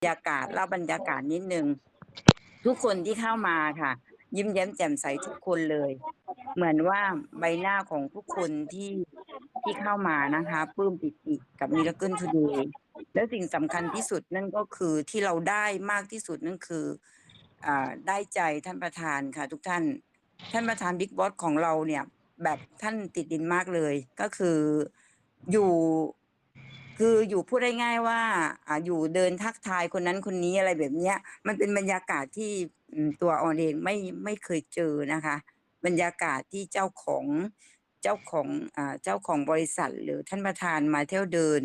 รรยากาศเล่าบรรยากาศนิดนึงทุกคนที่เข้ามาค่ะ ยิ้มแย้มแจ่มใสทุกคนเลย เหมือนว่าใบหน้าของทุกคนที่ที่เข้ามานะคะปลื้มปิติกับมิราเคิลทูเดย์แล้วสิ่งสำคัญที่สุดนั่นก็คือที่เราได้มากที่สุดนั่นคืออได้ใจท่านประธานค่ะ ทุกท่าน ท่านประธานบิ๊กบอสของเราเนี่ย แบบท่านติดดินมากเลย ก็คืออยู่ คืออยู่พูดได้ง่ายว่าอ่าอยู่เดินทักทายคนนั้นคนนี้อะไรแบบเนี้ย มันเป็นบรรยากาศที่อืมตัวออนเองไม่ไม่เคยเจอนะคะ บรรยากาศที่เจ้าของเจ้าของอ่าเจ้าของบริษัท หรือท่านประธานมาเที่ยวเดิน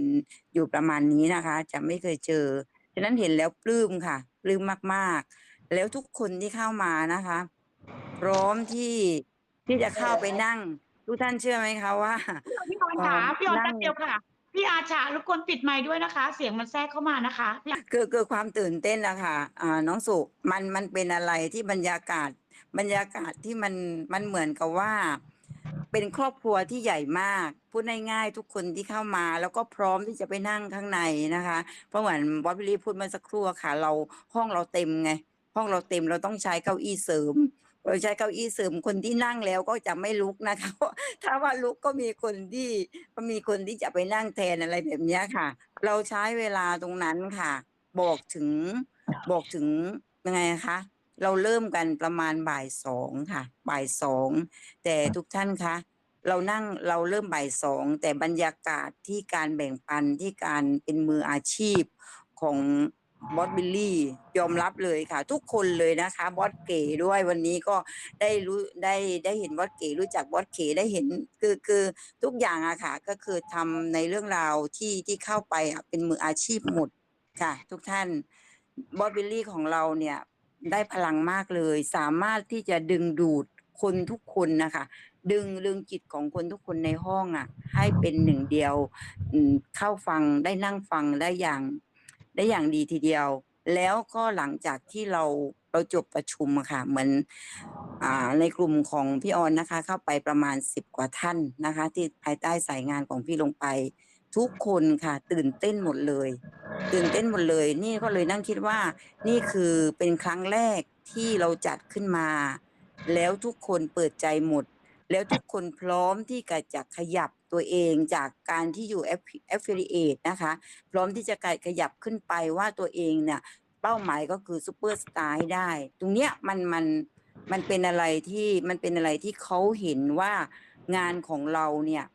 อยู่ประมาณนี้นะคะ จะไม่เคยเจอฉะนั้นเห็นแล้วปลื้มค่ะปลื้มมากๆ แล้วทุกคนที่เข้ามานะคะ พร้อมที่ที่จะเข้าไปนั่ง ทุกท่านเชื่อไหมคะว่า พี่ออนขาเอ่อพี่ออนนั่แป๊งบเดียวค่ะ พี่อาชารบกวนปิดไมค์ด้วยนะคะ เสียงมันแทรกเข้ามานะคะพี่อาคือคือความตื่นเต้นนะคะอ่าน้องสุมันมันเป็นอะไรที่บรรยากาศ บรรยากาศที่มันมันเหมือนกับว่า เป็นครอบครัวที่ใหญ่มาก พูดง่ายๆทุกคนที่เข้ามา แล้วก็พร้อมที่จะไปนั่งข้างในนะคะ เพราะเหมือนบอสบิลลี่พูดเมื่อสักครู่อะค่ะ เราห้องเราเต็มไง ห้องเราเต็มเราต้องใช้เก้าอี้เสริม เราใช้เก้าอี้เสริมคนที่นั่งแล้วก็จะไม่ลุกนะคะถ้าว่าลุกก็มีคนที่มีคนที่จะไปนั่งแทนอะไรแบบนี้ค่ะ เราใช้เวลาตรงนั้นค่ะ บอกถึงบอกถึงยังไงคะเราเริ่มกันประมาณบ่ายสองค่ะ บ่ายสองแต่ทุกท่านคะเรานั่งเราเริ่มบ่ายสองแต่บรรยากาศที่การแบ่งปันที่การเป็นมืออาชีพของ บอสบิลลี่ยอมรับเลยค่ะ ทุกคนเลยนะคะบอสเก๋ด้วยวันนี้ก็ได้รู้ได้ได้เห็นบอสเก๋รู้จักบอสเก๋ได้เห็นคือคือทุกอย่างอะค่ะ ก็คือทำในเรื่องราวที่ที่เข้าไปอะเป็นมืออาชีพหมดค่ะ ทุกท่านบอสบิลลี่ของเราเนี่ยได้พลังมากเลย สามารถที่จะดึงดูดคนทุกคนนะคะ ดึงดึงจิตของคนทุกคนในห้องอะ ให้เป็นหนึ่งเดียวเข้าฟังได้นั่งฟังได้อย่าง ได้อย่างดีทีเดียว แล้วก็หลังจากที่เราเราจบประชุมอะค่ะ เหมือนอในกลุ่มของพี่ออนนะคะ เข้าไปประมาณสิบกว่าท่านนะคะ ที่ภายใต้สายงานของพี่ลงไปทุกคนค่ะ ตื่นเต้นหมดเลย ตื่นเต้นหมดเลย นี่ก็เลยนั่งคิดว่า นี่คือเป็นครั้งแรกที่เราจัดขึ้นมา แล้วทุกคนเปิดใจหมด แล้วทุกคนพร้อมที่จะจะขยับตัวเองจากการที่อยู่ affiliate นะคะ พร้อมที่จะขยับขึ้นไปว่าตัวเองเนี่ยเป้าหมายก็คือซูเปอร์สตาร์ได้ ตรงเนี้ยมันมันมันเป็นอะไรที่มันเป็นอะไรที่เขาเห็นว่างานของเราเนี่ย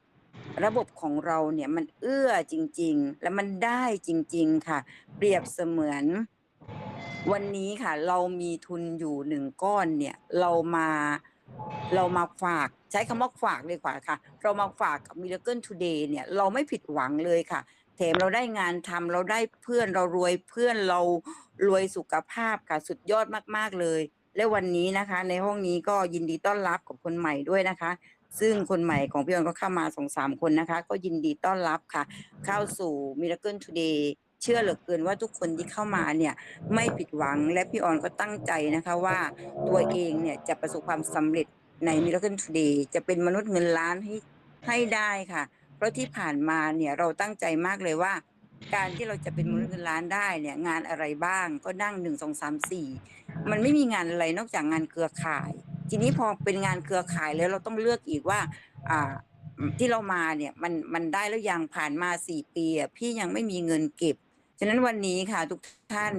ระบบของเราเนี่ยมันเอื้อจริง ๆ และมันได้จริง ๆ ค่ะ เปรียบเสมือน วันนี้ค่ะ เรามีทุนอยู่หนึ่งก้อนเนี่ย เรามา เรามาฝากใช้คำว่าฝากเลยกว่าค่ะ เรามาฝากกับ Miracle Today เนี่ยเราไม่ผิดหวังเลยค่ะ แถมเราได้งานทำเราได้เพื่อนเรารวยเพื่อนเรารวยสุขภาพค่ะสุดยอดมากๆเลย และวันนี้นะคะ ในห้องนี้ก็ยินดีต้อนรับกับคนใหม่ด้วยนะคะ ซึ่งคนใหม่ของพี่ออนก็เข้ามาสองสามคนนะคะ ก็ยินดีต้อนรับค่ะ เข้าสู่ Miracle Today เชื่อเหลือเกินว่าทุกคนที่เข้ามาเนี่ยไม่ผิดหวังและพี่ออนก็ตั้งใจนะคะว่าตัวเองเนี่ยจะประสบความสำเร็จ ใน Miracle Today จะเป็นมนุษย์เงินล้านให้ให้ได้ค่ะ เพราะที่ผ่านมาเนี่ยเราตั้งใจมากเลยว่า การที่เราจะเป็นมนุษย์เงินล้านได้เนี่ยงานอะไรบ้างก็นั่งหนึ่งสองสามสี่มันไม่มีงานอะไรนอกจากงานเครือข่าย ทีนี้พอเป็นงานเครือข่ายแล้วเราต้องเลือกอีกว่าอ่าที่เรามาเนี่ยมันมันได้แล้วยังผ่านมาสี่ปีพี่ยังไม่มีเงินเก็บ ฉะนั้นวันนี้ค่ะทุกท่าน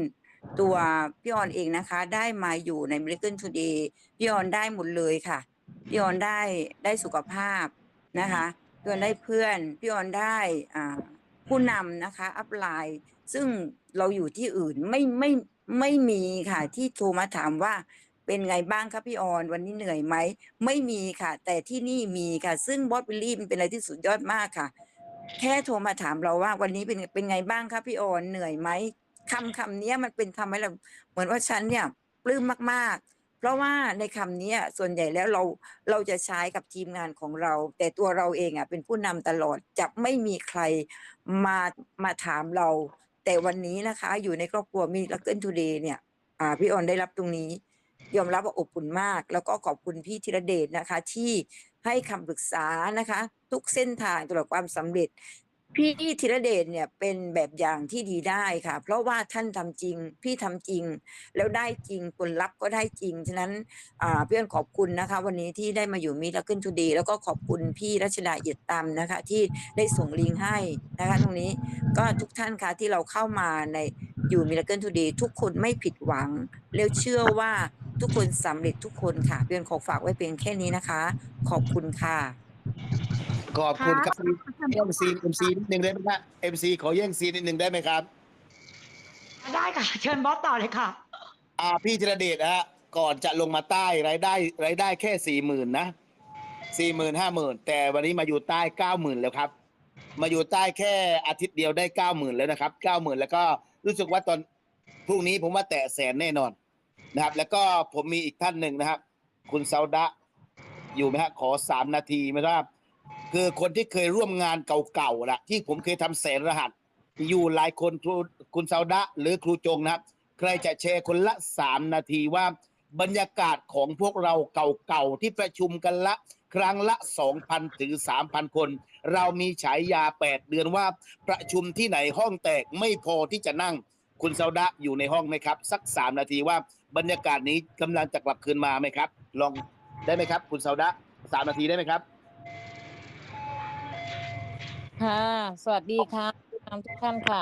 ตัวพี่ออนเองนะคะ ได้มาอยู่ใน Miracle Today พี่ออนได้หมดเลยค่ะ พี่ออนได้ได้สุขภาพนะคะพี่ออนได้เพื่อนพี่ออนได้อ่าผู้นำนะคะ อัพไลน์ซึ่งเราอยู่ที่อื่นไม่ไม่ไม่มีค่ะที่โทรมาถามว่าเป็นไงบ้างครับพี่ออนวันนี้เหนื่อยไหมไม่มีค่ะ แต่ที่นี่มีค่ะ ซึ่งบอสบิลลี่มันเป็นอะไรที่สุดยอดมากค่ะ แค่โทรมาถามเราว่าวันนี้เป็นเป็นไงบ้างครับพี่ออนเหนื่อยไหมคำคำเนี้ยมันเป็นทำให้เราเหมือนว่าฉันเนี่ยปลื้มมากๆ เพราะว่าในคำนี้ส่วนใหญ่แล้วเราเราจะใช้กับทีมงานของเรา แต่ตัวเราเองอะเป็นผู้นำตลอดจะไม่มีใครมามาถามเรา แต่วันนี้นะคะ อยู่ในครอบครัวมีลักเกิลทูเดย์เนี่ยพี่ออนได้รับตรงนี้ ยอมรับว่าอบอุ่นมาก แล้วก็ขอบคุณพี่ธีรเดชนะคะ ที่ให้คำปรึกษานะคะ ทุกเส้นทางตลอดความสำเร็จ พี่ธีรเดชเนี่ยเป็นแบบอย่างที่ดีได้ค่ะ เพราะว่าท่านทำจริง พี่ทำจริง แล้วได้จริงผลลัพธ์ก็ได้จริง ฉะนั้นเพื่อนขอบคุณนะคะ วันนี้ที่ได้มาอยู่มิราเคิลทูดี แล้วก็ขอบคุณพี่รัชดาเอียดตามนะคะ ที่ได้ส่งลิงก์ให้นะคะ ตรงนี้ก็ทุกท่านค่ะที่เราเข้ามาในอยู่มิราเคิลทูดี ทุกคนไม่ผิดหวังแล้วเชื่อว่าทุกคนสำเร็จทุกคนค่ะ เพื่อนขอฝากไว้เพียงแค่นี้นะคะ ขอบคุณค่ะ ขอบคุณครับค่ะแย่งซีนเอ็มซีนิดนึงได้ไหมครับเอ็มซีขอแย่งซีนนิดนึงได้ไหมครับ ได้ค่ะ เชิญบอสต่อเลยค่ะ อ่าพี่ธีรเดชนะฮะก่อนจะลงมาใต้รายได้รายได้แค่สี่หมื่นนะสี่หมื่นห้าหมื่นแต่วันนี้มาอยู่ใต้เก้าหมื่นแล้วครับ มาอยู่ใต้แค่อาทิตย์เดียวได้เก้าหมื่นแล้วนะครับเก้าหมื่นแล้วก็รู้สึกว่าตอนพรุ่งนี้ผมว่าแตะแสนแน่นอนนะครับ แล้วก็ผมมีอีกท่านหนึ่งนะครับ คุณซาดะอยู่ไหมฮะขอสามนาทีไหมครับ คือคนที่เคยร่วมงานเก่าๆละที่ผมเคยทำแสนรหัส อยู่หลายคนครูคุณซาดะหรือครูจงนะครับ ใครจะแชร์คนละสามนาทีว่าบรรยากาศของพวกเราเก่าๆที่ประชุมกันละ ครั้งละ 2,000 ถึง 3,000 คน เรามีฉายา 8 เดือนว่าประชุมที่ไหนห้องแตกไม่พอที่จะนั่งคุณซาดะอยู่ในห้องไหมครับ สัก 3 นาทีว่าบรรยากาศนี้กำลังจะกลับคืนมาไหมครับ ลองได้ไหมครับ คุณซาดะสามนาทีได้ไหมครับ ค่ะ สวัสดีค่ะทุกท่านค่ะ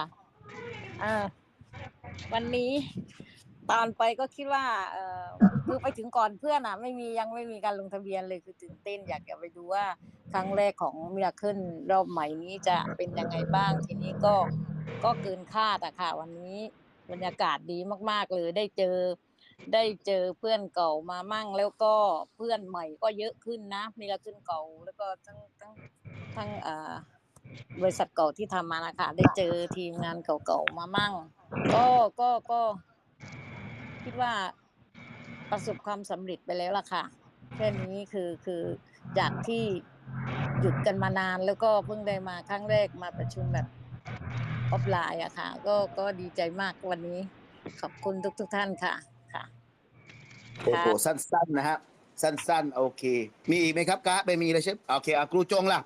อ่าวันนี้ตอนไปก็คิดว่า เออคือไปถึงก่อนเพื่อนอะ ไม่มียังไม่มีการลงทะเบียนเลยคือตื่นเต้นอยากจะไปดูว่า ครั้งแรกของมิราเคิลรอบใหม่นี้จะเป็นยังไงบ้าง ทีนี้ก็ก็เกินคาดอะค่ะ วันนี้บรรยากาศดีมาก ๆ เลยได้เจอ ได้เจอเพื่อนเก่ามามั่ง แล้วก็เพื่อนใหม่ก็เยอะขึ้นนะมิราเคิลเก่าแล้วก็ทั้งทั้งทั้งอ่า บริษัทเก่าที่ทำมานะคะได้เจอทีมงานเก่าๆมามั่ง ก็ก็ก็คิดว่าประสบความสำเร็จไปแล้วล่ะค่ะแค่นี้คือคือจากที่หยุดกันมานานแล้วก็เพิ่งได้มาครั้งแรกมาประชุมแบบออฟไลน์อะค่ะ ก็ก็ดีใจมากวันนี้ ขอบคุณทุกทุกๆท่านค่ะค่ะโอ้โหสั้นๆนะฮะสั้นๆ โอเค มีอีกไหมครับกะไม่มีเลยใช่ไหมโอเคอะครูจงล่ะ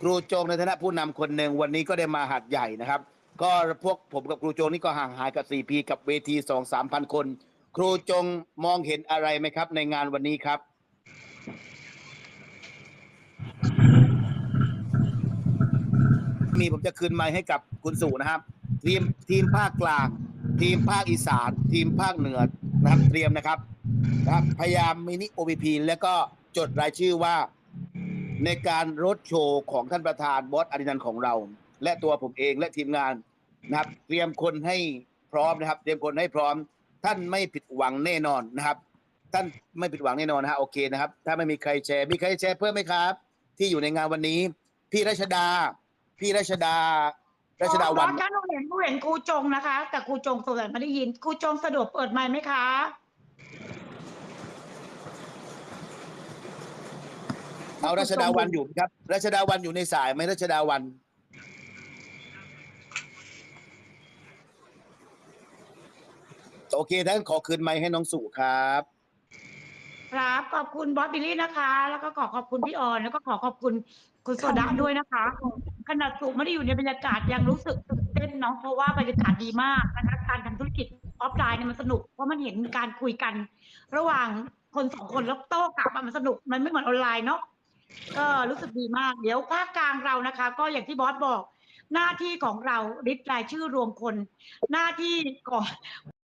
ครูจงในฐานะผู้นำคนหนึ่งวันนี้ก็ได้มาหัดใหญ่นะครับ ก็พวกผมกับครูจงนี่ก็ห่างหายกับ 4P กับเวทีสองสามพันคน ครูจงมองเห็นอะไรไหมครับ ในงานวันนี้ครับมีผมจะคืนไมค์ให้กับคุณสุนะครับ ทีมทีมภาคกลาง ทีมภาคอีสาน ทีมภาคเหนือนะครับเตรียมนะครับนะครับ พยายามมินิโอ p พีแล้วก็จดรายชื่อว่า ในการรถโชว์ของท่านประธานบอสอารินันของเรา และตัวผมเองและทีมงานนะครับ เตรียมคนให้พร้อมนะครับ เตรียมคนให้พร้อม ท่านไม่ผิดหวังแน่นอนนะครับ ท่านไม่ผิดหวังแน่นอนนะฮะโอเคนะครับ ถ้าไม่มีใครแชร์ มีใครแชร์เพิ่มไหมครับ ที่อยู่ในงานวันนี้ พี่รัชดา พี่รัชดารัชดาวันบอสคะหนูเห็นหนูเห็นครูจงนะคะ แต่ครูจงตัวไม่ได้ยินครูจงสะดวกเปิดไมค์ไหมคะ เอารัชดาวันอยู่ไหมครับรัชดาวันอยู่ในสายไหมรัชดาวันโอเคท่านขอคืนไมค์ให้น้องสุครับ ครับขอบคุณบอสบิลลี่นะคะ แล้วก็ขอขอบคุณพี่ออนแล้วก็ขอขอบคุณคุณโซดาด้วยนะคะขนาดสุไม่ได้อยู่ในบรรยากาศยังรู้สึกตื่นเต้นเนาะเพราะว่าบรรยากาศดีมากนะคะการทำธุรกิจออฟไลน์เนี่ยมันสนุกเพราะมันเห็นการคุยกัน ระหว่างคนสองคนแล้วโต้กลับอะมันสนุกมันไม่เหมือนออนไลน์เนาะ ก็รู้สึกดีมาก เดี๋ยวภาคกลางเรานะคะ ก็อย่างที่บอสบอก หน้าที่ของเราริดรายชื่อรวมคน หน้าที่ก่อน